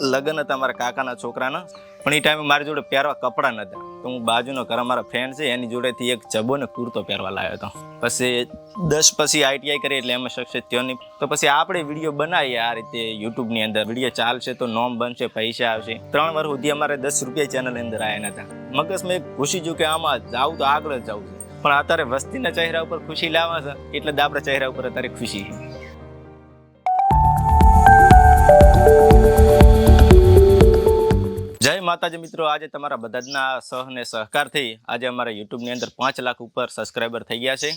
લગ્ન હતા મારા કાકાના છોકરાના, પણ એ ટાઈમે મારી જોડે પહેરવા કપડાં નહોતા તો હું બાજુનો ઘર મારા ફ્રેન્ડ છે, એની જોડેથી એક જબો ને કુર્તો પહેરવા લાવ્યો હતો. પછી દસ પછી આઈટીઆઈ કરી એટલે એમાં સક્સેસ થયો નહીં. તો પછી આપણે વીડિયો બનાવીએ આ રીતે યુટ્યુબની અંદર. વીડિયો ચાલશે તો નોમ બનશે, પૈસા આવશે. ત્રણ વર્ષ સુધી અમારે દસ રૂપિયા ચેનલની અંદર આવ્યા નતા. મગજમાં એક ખુશી જો કે આમાં જાઉં તો આગળ જ જવું છે. પણ અત્યારે વસ્તીના ચહેરા ઉપર ખુશી લાવવા છે, એટલે જ આપણા ચહેરા ઉપર અત્યારે ખુશી છે. માતાજી મિત્રો, આજે તમારા બધાના સહ ને સહકારથી આજે અમારા યુટ્યુબની અંદર પાંચ લાખ ઉપર સબસ્ક્રાઈબર થઈ ગયા છે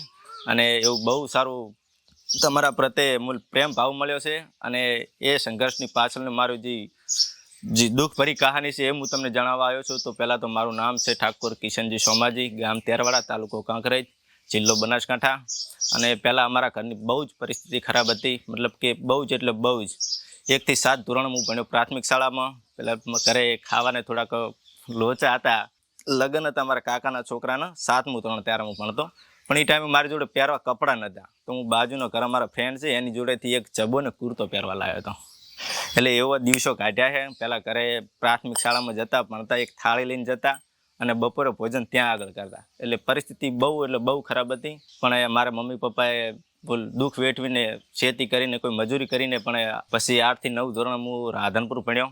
અને એવું બહુ સારું તમારા પ્રત્યે મૂળ પ્રેમ ભાવ મળ્યો છે અને એ સંઘર્ષની પાછળનું મારું જે જે દુઃખભરી કહાની છે એ હું તમને જણાવવા આવ્યો છું. તો પહેલાં તો મારું નામ છે ઠાકોર કિશનજી સોમાજી, ગામ તેરવાડા, તાલુકો કાંકરેજ, જિલ્લો બનાસકાંઠા. અને પહેલાં અમારા ઘરની બહુ જ પરિસ્થિતિ ખરાબ હતી, મતલબ કે બહુ જ એટલે બહુ જ. એકથી સાત ધોરણ હું ભણ્યો પ્રાથમિક શાળામાં પહેલાં ઘરે ખાવાને થોડાક લોચા હતા. લગ્ન હતા મારા કાકાના છોકરાના, સાતમું ત્રણ ત્યારે હું ભણતો. પણ એ ટાઈમે મારી જોડે પહેરવા કપડાં નહોતા તો હું બાજુનો ઘર અમારા ફ્રેન્ડ છે, એની જોડેથી એક જબો ને કુર્તો પહેરવા લાવ્યો હતો. એટલે એવા દિવસો કાઢ્યા છે. પહેલાં ઘરે પ્રાથમિક શાળામાં જતા, ભણતા, એક થાળી લઈને જતા અને બપોરે ભોજન ત્યાં આગળ કરતા. એટલે પરિસ્થિતિ બહુ, એટલે બહુ ખરાબ હતી. પણ મારા મમ્મી પપ્પાએ બોલ દુઃખ વેઠવીને ખેતી કરીને, કોઈ મજૂરી કરીને, પણ પછી આઠથી નવ ધોરણ હું રાધનપુર ભણ્યો.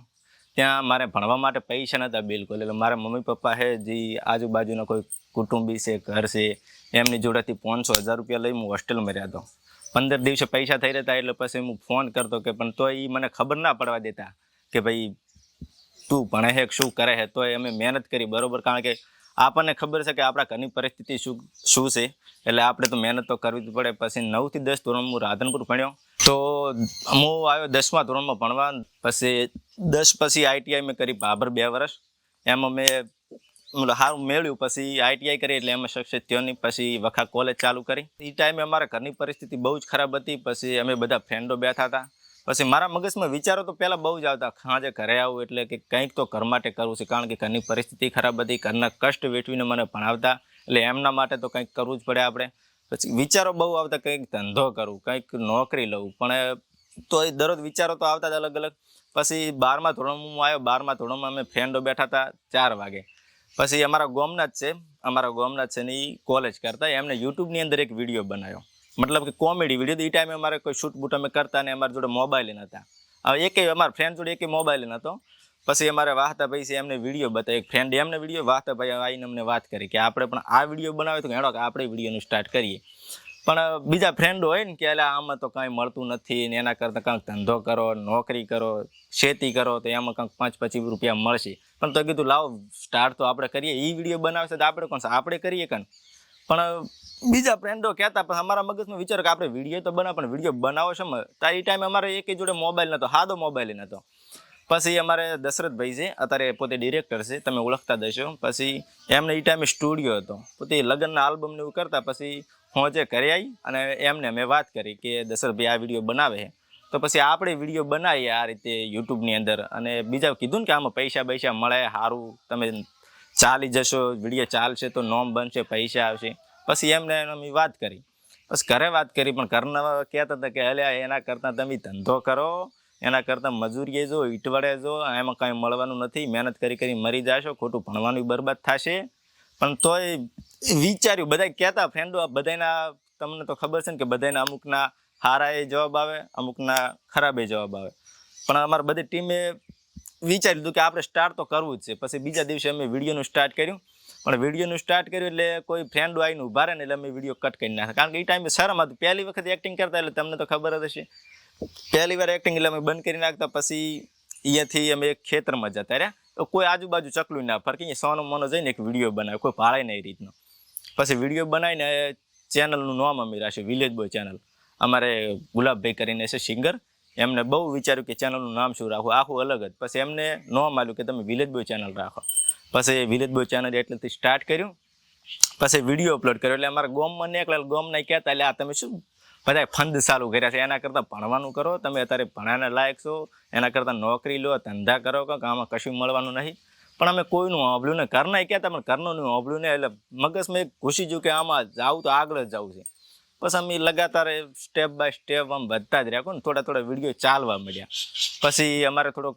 ત્યાં મારે ભણવા માટે પૈસા નહોતા બિલકુલ. એટલે મારા મમ્મી પપ્પા છે, જે આજુબાજુના કોઈ કુટુંબી છે, ઘર છે, એમની જોડેથી પાંચસો હજાર રૂપિયા લઈ હું હોસ્ટેલમાં રહેતો. હતો પંદર દિવસે પૈસા થઈ રહેતા એટલે પછી હું ફોન કરતો કે પણ તો એ મને ખબર ના પડવા દેતા કે ભાઈ તું ભણે છે શું કરે છે તો અમે મહેનત કરી બરોબર. કારણ કે આપણને ખબર છે કે આપણા ઘરની પરિસ્થિતિ શું શું છે? એટલે આપણે તો મહેનત તો કરવી જ પડે. પછી નવથી દસ ધોરણ હું રાધનપુર ભણ્યો. તો હું આવ્યો દસમા ધોરણમાં ભણવા. પછી દસ પછી આઈટીઆઈ મેં કરી ભાભર બે વર્ષ. એમાં મેં સારું મેળવ્યું પછી આઈટીઆઈ કરી એટલે એમાં સક્સેસ થયો નહીં. પછી વખા કોલેજ ચાલુ કરી. એ ટાઈમે અમારા ઘરની પરિસ્થિતિ બહુ જ ખરાબ હતી. પછી અમે બધા ફ્રેન્ડો બેઠા હતા. પછી મારા મગજમાં વિચારો તો પહેલાં બહુ જ આવતા. સાંજે ઘરે આવું એટલે કે કંઈક તો ઘર માટે કરવું છે. કારણ કે ઘરની પરિસ્થિતિ ખરાબ હતી, ઘરના કષ્ટ વેઠવીને મને ભણાવતા. એટલે એમના માટે તો કંઈક કરવું જ પડે આપણે. પછી વિચારો બહુ આવતા કંઈક ધંધો કરું, કંઈક નોકરી લઉં. પણ તો એ દરરોજ વિચારો તો આવતા જ અલગ અલગ. પછી બારમા ધોરણમાં હું આવ્યો. બારમા ધોરણમાં અમે ફ્રેન્ડો બેઠા હતા ચાર વાગે. પછી અમારા ગોમના જ છે. અમારા ગોમના છે ને એ કોલેજ કરતા. એમને યુટ્યુબની અંદર એક વીડિયો બનાવ્યો. મતલબ કે કોમેડી વીડિયો એ ટાઈમે અમારે કોઈ શૂટ બૂટ અમે કરતા ને અમારી જોડે મોબાઈલ નહોતા. હવે એકે અમારા ફ્રેન્ડ જોડે એકે મોબાઈલ નહોતો. પછી અમારે વાહતા ભાઈ છે, એમને વીડિયો બતાવી. એક ફ્રેન્ડ એમને વીડિયો વાહતા ભાઈ આવીને અમને વાત કરી કે આપણે પણ આ વીડિયો બનાવે તો હેડો કે આપણે વિડીયોનું સ્ટાર્ટ કરીએ. પણ બીજા ફ્રેન્ડ હોય ને કે એટલે આમાં તો કાંઈ મળતું નથી ને એના કરતાં કાંઈક ધંધો કરો, નોકરી કરો ખેતી કરો, તો એમાં કાંઈક પાંચ પચીસ રૂપિયા મળશે. પણ તો કીધું, લાવો સ્ટાર્ટ તો આપણે કરીએ. એ વીડિયો બનાવશે તો આપણે કોણ આપણે કરીએ કાન પણ બીજા ફ્રેન્ડો કહેતા પણ અમારા મગજમાં વિચાર કે આપણે વીડિયો તો બનાવ, પણ વીડિયો બનાવો છે તો એ ટાઈમે અમારે એક જોડે મોબાઈલ નહોતો હાદો મોબાઈલ નહોતો પછી અમારે દશરથભાઈ છે, અત્યારે પોતે ડિરેક્ટર છે, તમે ઓળખતા દશો પછી એમને એ ટાઈમે સ્ટુડિયો હતો. પોતે લગ્નના આલ્બમને એવું કરતા, પછી હું જે ઘરે આવી અને એમને અમે વાત કરી કે દશરથભાઈ આ વીડિયો બનાવે છે. તો પછી આપણે વીડિયો બનાવીએ આ રીતે યુટ્યુબની અંદર. અને બીજા કીધું ને કે આમાં પૈસા પૈસા મળે સારું તમે ચાલી જશો વીડિયો ચાલશે તો નોમ બનશે, પૈસા આવશે. પછી એમને અમે વાત કરી. બસ ઘરે વાત કરી, પણ ઘરના કહેતા હતા કે અલ્યા, એના કરતાં તમે ધંધો કરો, એના કરતાં મજૂરીએ જો, ઈટવડે જો, એમાં કાંઈ મળવાનું નથી, મહેનત કરી કરી મરી જાશો, ખોટું ભણવાનું બરબાદ થશે. પણ તોય વિચાર્યું બધા કહેતા, ફ્રેન્ડો બધાના તમને તો ખબર છે ને કે બધાના અમુકના હારા એ જવાબ આવે, અમુકના ખરાબ એ જવાબ આવે. પણ અમારી બધી ટીમે વિચારી લીધું કે આપણે સ્ટાર્ટ તો કરવું જ છે. પછી બીજા દિવસે અમે વિડીયોનું સ્ટાર્ટ કર્યું. પણ વિડીયોનું સ્ટાર્ટ કર્યું એટલે કોઈ ફ્રેન્ડો આવીને ઊભા રહે ને એટલે અમે વીડિયો કટ કરી નાખ્યા કારણ કે એ ટાઈમે શરમ હતું. પહેલી વખત એક્ટિંગ કરતા એટલે તમને તો ખબર જ હશે. પહેલી વાર એક્ટિંગ એટલે અમે બંધ કરી નાખતા, પછી અહીંયાથી અમે એક ખેતરમાં જતા રહ્યા. તો કોઈ આજુબાજુ ચકલું ના ફરકી. અહીંયા સોનો મોનો જઈને એક વીડિયો બનાવે. કોઈ ભાળાય નહીં રીતનો. પછી વીડિયો બનાવીને ચેનલનું નામ અમે રાખ્યું વિલેજ બોય ચેનલ અમારે ગુલાબભાઈ કરીને છે સિંગર એમને બહુ વિચાર્યું કે ચેનલનું નામ શું રાખવું? આખું અલગ જ. પછી એમને નામ માલ્યું કે તમે વિલેજ બોય ચેનલ રાખો. પછી વિલેજ ચેનલ એટલેથી સ્ટાર્ટ કર્યું. પછી વીડિયો અપલોડ કર્યો. એટલે અમારા ગોમમાં ગોમ ગોમના કહેતા એટલે આ તમે શું બધા ફંદ ચાલુ કર્યા છે? એના કરતાં ભણવાનું કરો. તમે અત્યારે ભણાને લાયક છો. એના કરતાં નોકરી લો, ધંધા કરો, કે આમાં કશું મળવાનું નહીં. પણ અમે કોઈનું હોંભળ્યું ને ઘરના કહેતા, પણ ઘરનું નહીં હોંભળ્યું ને એટલે મગજમાં એક ઘૂસી ગયું કે આમાં જાવું તો આગળ જ જવું છે. પછી અમે લગાતાર સ્ટેપ બાય સ્ટેપ આમ વધતા જ રહ્યા. ને થોડા થોડા વીડિયો ચાલવા મળ્યા. પછી અમારે થોડોક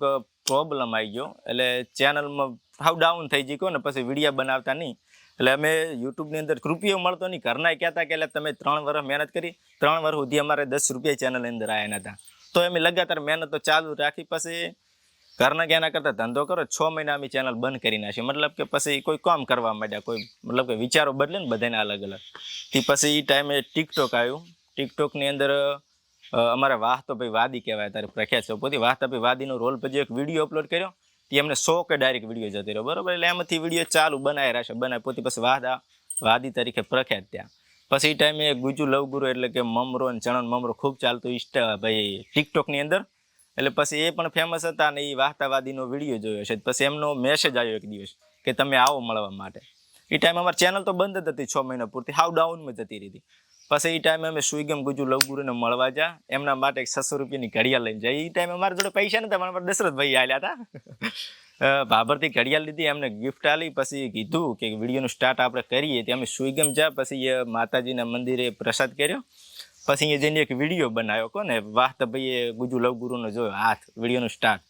પ્રોબ્લેમ આવી ગયો. એટલે ચેનલમાં હાવ ડાઉન થઈ ગઈ કહો ને પછી વિડીયા બનાવતા નહીં. એટલે અમે યુટ્યુબની અંદર રૂપિયો મળતો નહીં. ઘરના કહેતા કે એટલે તમે ત્રણ વર્ષ મહેનત કરી, ત્રણ વર્ષ સુધી અમારે દસ રૂપિયા ચેનલની અંદર આવ્યા હતા. તો અમે લગાતાર મહેનત તો ચાલુ રાખી પછી ઘરના ક્યાંના કરતાં ધંધો કરો, છ મહિના અમે ચેનલ બંધ કરી નાખી મતલબ કે પછી કોઈ કામ કરવા માંડ્યા, કોઈ મતલબ કે વિચારો બદલે ને બધાને અલગ અલગ તે પછી એ ટાઈમે ટિકટોક આવ્યું ટિકટોકની અંદર અમારે વાહ તો ભાઈ વાદી કહેવાય તારે પ્રખ્યાત છે. પોતે વાહ વાદીનો રોલ પછી એક વીડિયો અપલોડ કર્યો, તે એમને સો કે ડાયરેક્ટ વીડિયો જતો રહ્યો. બરાબર? એટલે એમાંથી વીડિયો ચાલુ બનાવી રહેશે બનાવી પોતે પછી વાદા વાદી તરીકે પ્રખ્યાત ત્યાં પછી એ ટાઈમે ગુજુ લવગુરુ એટલે કે મમરો અને ચણન મમરો ખૂબ ચાલતું ઇન્સ્ટા ભાઈ ટિકટોકની અંદર. એટલે પછી એ પણ ફેમસ હતા અને એ વાહતાવાદીનો વીડિયો જોયો છે. પછી એમનો મેસેજ આવ્યો એક દિવસ કે તમે આવો મળવા માટે. એ ટાઈમ અમારી ચેનલ તો બંધ જ હતી છ મહિના પૂરતી. હાવ ડાઉનમાં જતી રહી હતી. પછી એ ટાઈમે અમે સુઈગમ ગુજુ લવગુરુને મળવા જા. એમના માટે છસો રૂપિયાની ઘડિયાળ લઈને જાય. એ ટાઈમે અમારા જોડે પૈસા નતા, મારા પર દશરથભાઈ આલ્યા હતા ભાભરથી ઘડિયાળ લીધી, એમને ગિફ્ટ આલી, પછી કીધું કે વિડીયોનું સ્ટાર્ટ આપણે કરીએ. તે અમે સુઈગમ જા? પછી એ માતાજીના મંદિરે પ્રસાદ કર્યો. પછી અહીંયા જઈને એક વીડિયો બનાવ્યો કોને, વાહ, તો ભાઈએ ગુજુ લવગુરુનો જોયો હાથ, વિડીયોનું સ્ટાર્ટ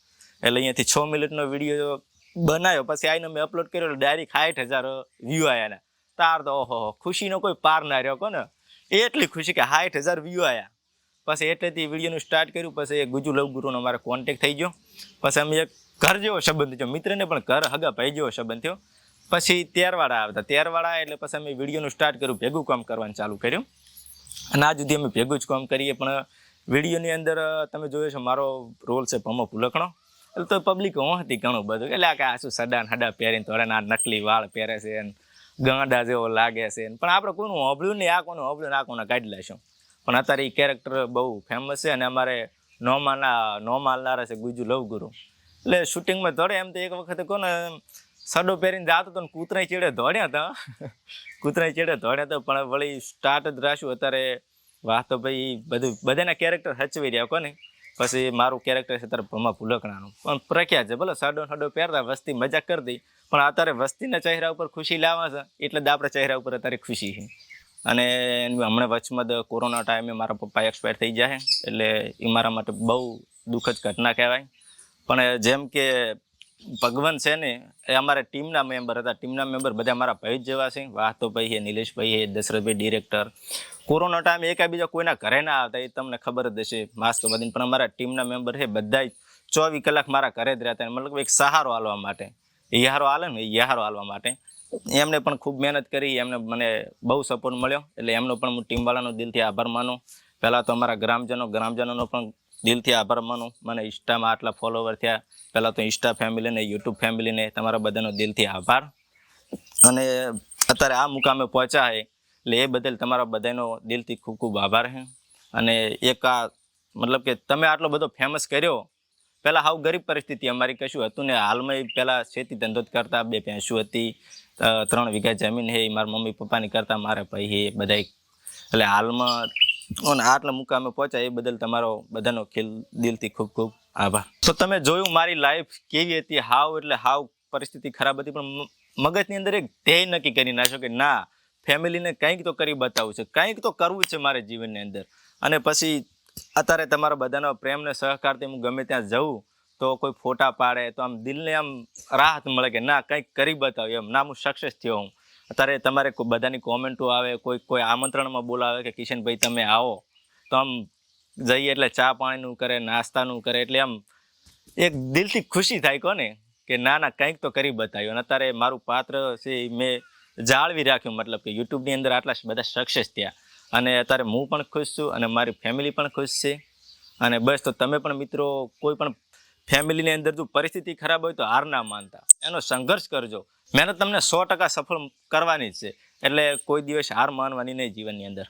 એટલે અહીંયાથી છ મિનિટનો વીડિયો બનાવ્યો. પછી આઈને મેં અપલોડ કર્યો, એટલે ડાયરેક્ટ સાઠ હજાર વ્યૂ આવ્યા તાર તો ઓહો, ખુશીનો કોઈ પાર ના રહ્યો કોને. એટલી ખુશી કે સાઠ હજાર વ્યૂ આવ્યા પછી એટલેથી વિડીયોનું સ્ટાર્ટ કર્યું, પછી એ ગુજુ લવગુરુનો મારો કોન્ટેક થઈ ગયો. પછી અમે એક ઘર જેવો સંબંધ થયો. મિત્રને પણ ઘર હગા ભાઈ જેવો સંબંધ થયો. પછી તેરવાડા આવતા. તેરવાડા એટલે પછી અમે વિડીયોનું સ્ટાર્ટ કર્યું, ભેગું કામ કરવાનું ચાલુ કર્યું. અને આજ સુધી અમે ભેગું જ કામ કરીએ, પણ વિડીયોની અંદર તમે જોયો છો મારો રોલ છે ભમો ભૂલકણો. એટલે તો પબ્લિક હું હતી ઘણું બધું. એટલે આ કે આ શું સડાન હડા પહેરીને તોડે આ નકલી વાળ પહેરે છે ને ગાંડા જેવો લાગે છે પણ આપણે કોનું હોભળ્યું નહીં, આ કોનું હોભળ્યું ને, આ કોને કાઢી લેશું. પણ અત્યારે એ કેરેક્ટર બહુ ફેમસ છે અને અમારે નોમાના, નોમાલનારા છે ગુજુ લવગુરુ એટલે શૂટિંગમાં દોડે એમ તો એક વખત કોને સડો પહેરીને જાતો હતો ને કૂતરાય ચેડે દોડ્યા હતા કૂતરાય ચેડે દોડ્યા હતા પણ વળી સ્ટાર્ટ જ રાખ્યું. અત્યારે વાહ તો ભાઈ બધું, બધાના કેરેક્ટર હચવી રહ્યા કોને. પછી મારું કેરેક્ટર છે અત્યારે ભમા ભૂલકણાનું. પણ પ્રખ્યાત છે, ભલે સાડો સાડો પહેરતા, વસ્તી મજાક કરતી પણ અત્યારે વસ્તીના ચહેરા ઉપર ખુશી લાવવા છે, એટલે જ આપણા ચહેરા ઉપર અત્યારે ખુશી છે. અને હમણાં વચમાં કોરોના ટાઈમે મારા પપ્પા એક્સપાયર થઈ જાય એટલે એ મારા માટે બહુ દુઃખદ ઘટના કહેવાય. પણ જેમ કે ભગવાન છે ને, એ અમારા ટીમના મેમ્બર હતા, ટીમના મેમ્બર બધા મારા ભાઈ જ જેવા છે વાહ તો ભાઈ છે, નિલેશભાઈ છે, દશરથભાઈ ડિરેક્ટર કોરોના ટાઈમે એકાબીજા કોઈના ઘરે ના આવતા, એ તમને ખબર જ હશે માસ્ક બધીને. પણ અમારા ટીમના મેમ્બર છે બધા ચોવીસ કલાક મારા ઘરે જ રહેતા, મતલબ એક સહારો આલવા માટે. યારો હાલે ને યહારો હાલવા માટે. એમને પણ ખૂબ મહેનત કરી, એમને મને બહુ સપોર્ટ મળ્યો. એટલે એમનો પણ હું ટીમવાળાનો દિલથી આભાર માનું. પહેલાં તો અમારા ગ્રામજનો, ગ્રામજનોનો પણ દિલથી આભાર માનું. મને ઇન્સ્ટામાં આટલા ફોલોવર થયા. પહેલાં તો ઇન્સ્ટા ફેમિલીને યુટ્યુબ ફેમિલીને તમારા બધાનો દિલથી આભાર. અને અત્યારે આ મુકામે પહોંચ્યા છે એટલે એ બદલ તમારા બધાનો દિલથી ખૂબ ખૂબ આભાર છે અને એક આ, મતલબ કે તમે આટલો બધો ફેમસ કર્યો પહેલાં હાવ ગરીબ પરિસ્થિતિ. અમારી કશું હતું ને હાલમાં પહેલાં ખેતી ધંધો જ કરતા. બે ભેંસું હતી ત્રણ વીઘા જમીન હે મારા મમ્મી પપ્પાની કરતા, મારા ભાઈ હે બધા એટલે હાલમાં આટલા મુકામે પહોંચ્યા, એ બદલ તમારો બધાનો ખેલ, દિલથી ખૂબ ખૂબ આભાર. તો તમે જોયું મારી લાઈફ કેવી હતી? હાવ એટલે હાવ પરિસ્થિતિ ખરાબ હતી, પણ મગજની અંદર એક ધ્યેય નક્કી કરી નાખ્યો કે ના ફેમિલીને કંઈક તો કરી બતાવવું છે. કંઈક તો કરવું છે મારે જીવનની અંદર. અને પછી અત્યારે તમારા બધાનો પ્રેમ ને સહકારથી હું ગમે ત્યાં જઉં, તો કોઈ ફોટા પાડે, તો આમ દિલને આમ રાહત મળે કે ના, કંઈક કરી બતાવ્યું એમ. ના, હું સક્સેસ થયો હું અત્યારે તમારે બધાની કોમેન્ટો આવે, કોઈ કોઈ આમંત્રણમાં બોલાવે કે કિશનભાઈ તમે આવો, તો આમ જઈએ એટલે ચા પાણીનું કરે, નાસ્તાનું કરે, એટલે આમ એક દિલથી ખુશી થાય કોને કે ના ના, કંઈક તો કરી બતાવ્યું. અને અત્યારે મારું પાત્ર છે મેં જાળવી રાખ્યું, મતલબ કે યુટ્યુબની અંદર આટલા બધા સક્સેસ થયા. અને અત્યારે હું પણ ખુશ છું અને મારી ફેમિલી પણ ખુશ છે. અને બસ તો તમે પણ મિત્રો કોઈ પણ ફેમિલીની અંદર જો પરિસ્થિતિ ખરાબ હોય તો હાર ના માનતા. એનો સંઘર્ષ કરજો. મહેનત તમને સો ટકા સફળ કરવાની જ છે. એટલે કોઈ દિવસ હાર માનવાની નહીં જીવનની અંદર.